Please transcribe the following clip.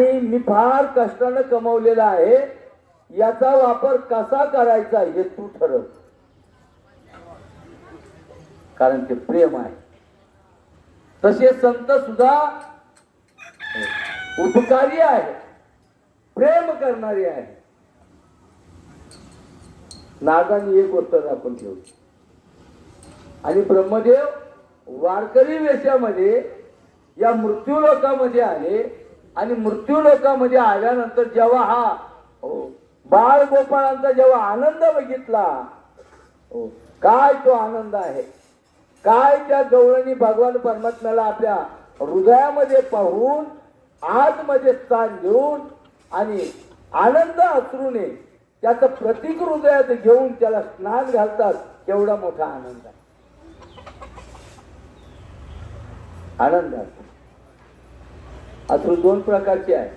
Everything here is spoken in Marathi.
मी फार कष्टानं कमवलेला आहे. याचा वापर कसा करायचा हे तू ठरव. कारण ते प्रेम आहे. तसे संत सुद्धा उपकारी आहे प्रेम करणारे आहे नागाने एक उत्तर आपण घेऊ आणि ब्रह्मदेव वारकरी वेशामध्ये या मृत्यू लोकामध्ये आले. आणि मृत्यू लोकामध्ये आल्यानंतर जेव्हा हा बाळ गोपाळांचा जेव्हा आनंद बघितला काय तो आनंद आहे. काय त्या गौरणी भगवान परमात्म्याला आपल्या हृदयामध्ये पाहून आतमध्ये स्थान घेऊन आणि आनंद असरूने त्याचं प्रतीक हृदयात घेऊन त्याला स्नान घालतात एवढा मोठा आनंद आहे. आनंद असतो A tradução para cá?